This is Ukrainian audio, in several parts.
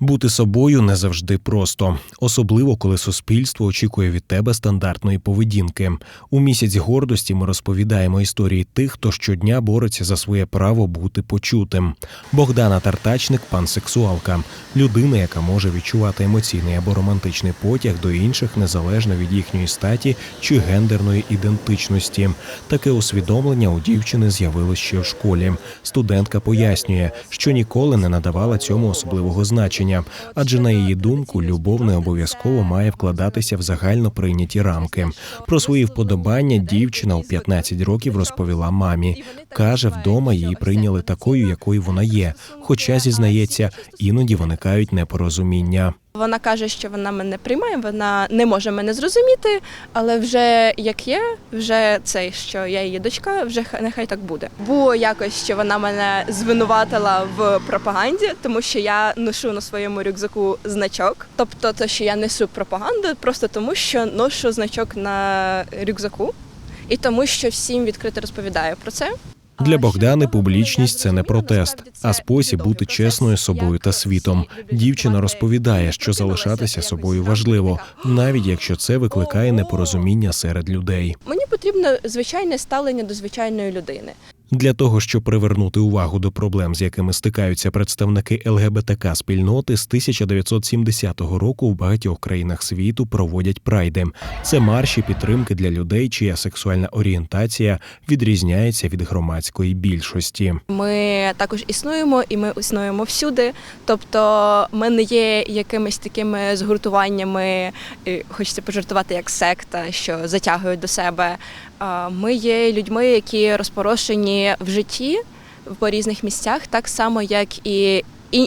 Бути собою не завжди просто, особливо коли суспільство очікує від тебе стандартної поведінки. У місяць гордості ми розповідаємо історії тих, хто щодня бореться за своє право бути почутим. Богдана Тартачник, пансексуалка, людина, яка може відчувати емоційний або романтичний потяг до інших незалежно від їхньої статі чи гендерної ідентичності. Таке усвідомлення у дівчини з'явилось ще в школі. Студентка пояснює, що ніколи не надавала цьому особливого значення, адже на її думку, любов не обов'язково має вкладатися в загально прийняті рамки. Про свої вподобання дівчина у 15 років розповіла мамі. каже, вдома її прийняли такою, якою вона є. Хоча зізнається, іноді виникають непорозуміння. Вона каже, що вона мене приймає, вона не може мене зрозуміти, але вже як є, вже цей, що я її дочка, вже ха- нехай так буде. Було якось, що вона мене звинуватила в пропаганді, тому що я ношу на своєму рюкзаку значок. Тобто, те, що я несу пропаганду, просто тому, що ношу значок на рюкзаку, і тому, що всім відкрито розповідаю про це. Для Богдани публічність це не протест, а спосіб бути чесною собою та світом. Дівчина розповідає, що залишатися собою важливо, навіть якщо це викликає непорозуміння серед людей. Мені потрібно звичайне ставлення до звичайної людини. Для того щоб привернути увагу до проблем, з якими стикаються представники ЛГБТК спільноти, з 1970 року в багатьох країнах світу проводять прайди. Це марші підтримки для людей, чия сексуальна орієнтація відрізняється від громадської більшості. Ми також існуємо і ми існуємо всюди. Тобто ми не є якимись такими згуртуваннями, хочеться пожартувати як секта, що затягують до себе. Ми є людьми, які розпорошені в житті по різних місцях, так само як і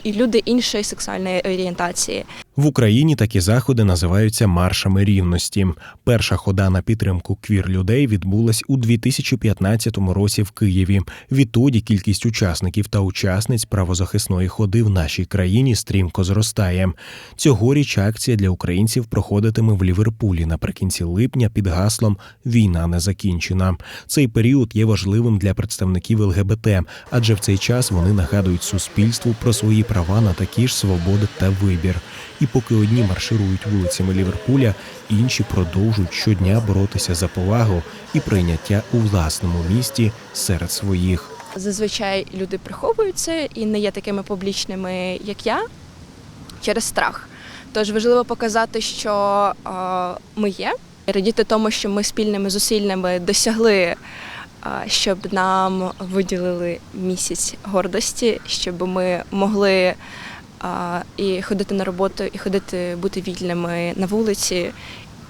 люди іншої сексуальної орієнтації. В Україні такі заходи називаються маршами рівності. Перша хода на підтримку квір людей відбулась у 2015 році в Києві. Відтоді кількість учасників та учасниць правозахисної ходи в нашій країні стрімко зростає. Цьогоріч акція для українців проходитиме в Ліверпулі наприкінці липня під гаслом Війна не закінчена. Цей період є важливим для представників ЛГБТ, адже в цей час вони нагадують суспільству про свої права на такі ж свободи та вибір. І поки одні марширують вулицями Ліверпуля, інші продовжують щодня боротися за повагу і прийняття у власному місті серед своїх. Зазвичай люди приховують це і не є такими публічними, як я, через страх. Тож важливо показати, що е, ми є, радіти тому, що ми спільними зусиллями досягли, е, щоб нам виділили місяць гордості, щоб ми могли і ходити на роботу, і ходити бути вільними на вулиці,